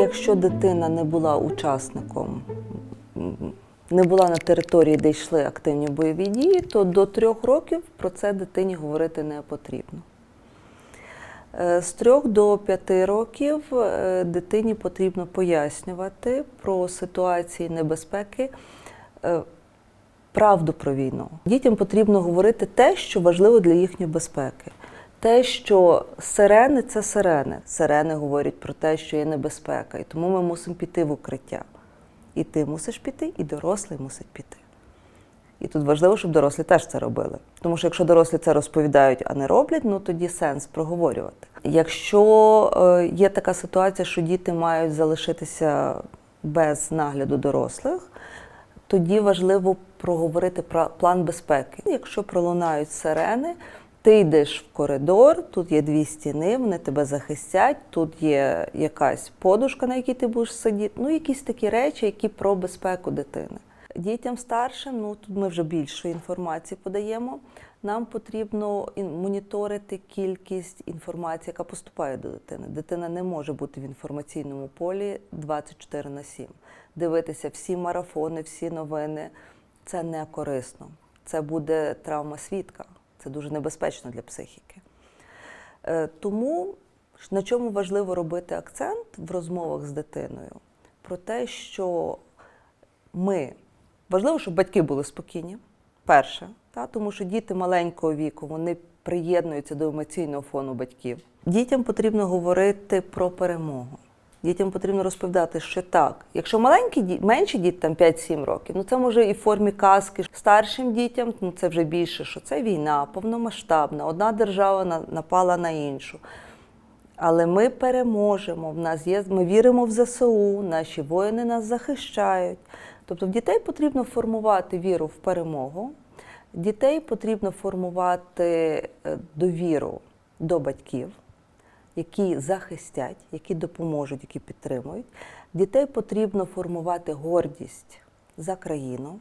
Якщо дитина не була учасником, не була на території, де йшли активні бойові дії, то до трьох років про це дитині говорити не потрібно. Е, З трьох до п'яти років е, дитині потрібно пояснювати про ситуації небезпеки, е, правду про війну. Дітям потрібно говорити те, що важливо для їхньої безпеки. Те, що сирени це сирени. Сирени говорять про те, що є небезпека, і тому ми мусимо піти в укриття. І ти мусиш піти, і дорослий мусить піти. І тут важливо, щоб дорослі теж це робили. Тому що якщо дорослі це розповідають, а не роблять, ну тоді сенс проговорювати. Якщо е, є така ситуація, що діти мають залишитися без нагляду дорослих, тоді важливо проговорити про план безпеки. Якщо пролунають сирени, ти йдеш в коридор, тут є дві стіни, вони тебе захистять, тут є якась подушка, на якій ти будеш сидіти. Ну, якісь такі речі, які про безпеку дитини. Дітям старшим, ну тут ми вже більше інформації подаємо. Нам потрібно моніторити кількість інформації, яка поступає до дитини. Дитина не може бути в інформаційному полі 24 на 7. Дивитися всі марафони, всі новини це не корисно. Це буде травма свідка. Це дуже небезпечно для психіки. Е, Тому на чому важливо робити акцент в розмовах з дитиною? Про те, що ми важливо, щоб батьки були спокійні. Перше, та, тому що діти маленького віку вони приєднуються до емоційного фону батьків. Дітям потрібно говорити про перемогу. Дітям потрібно розповідати, що так, якщо маленькі ді- менші діти, там 5-7 років, ну це може і в формі казки. Старшим дітям ну це вже більше, що це війна, повномасштабна, одна держава напала на іншу. Але ми переможемо. В нас є, ми віримо в ЗСУ, наші воїни нас захищають. Тобто в дітей потрібно формувати віру в перемогу, дітей потрібно формувати е, довіру до батьків, які захистять, які допоможуть, які підтримують. Дітей потрібно формувати гордість за країну,